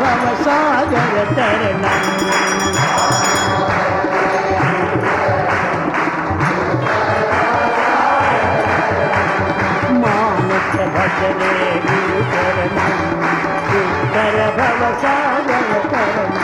భవసాగర దుస్తర తరణం మానస భజనే గురు చరణం భవసాగర భవ తరణం.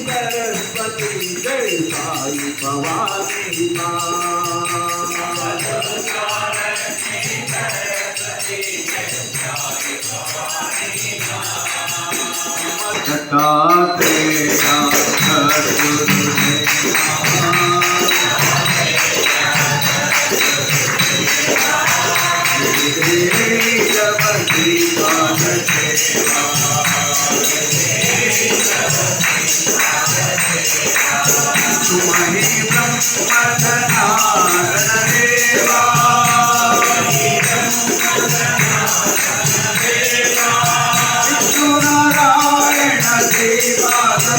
लक्ष्मी सरस्वती जय साई भवानी माँ दत्तात्रेया तुम्हें Yeah.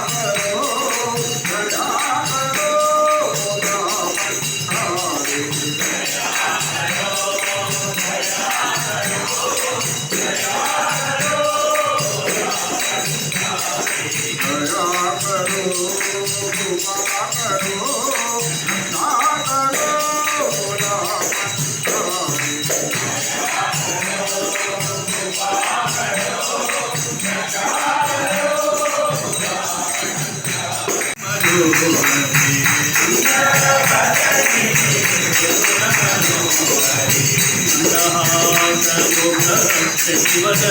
Amen. శివదే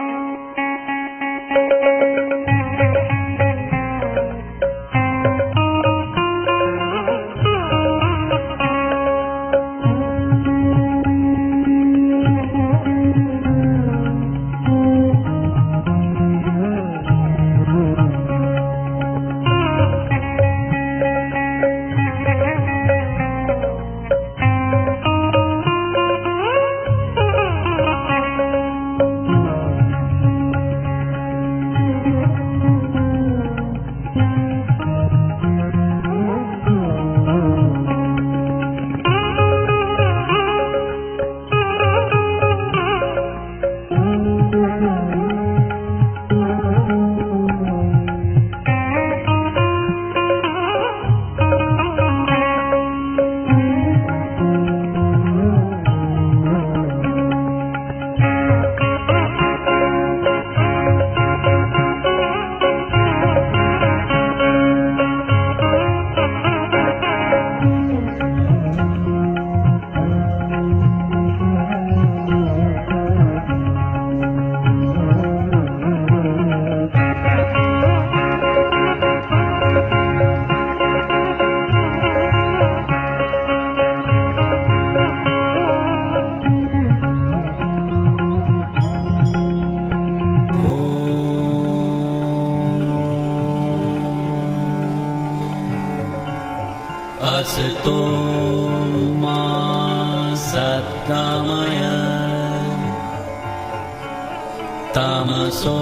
सो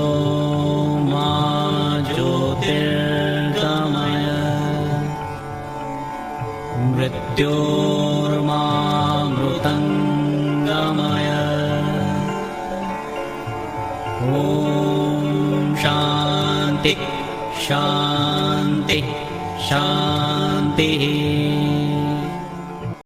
ज्योतिर्गमय मृत्योर्मा ॐ शान्ति शान्ति शान्तिः।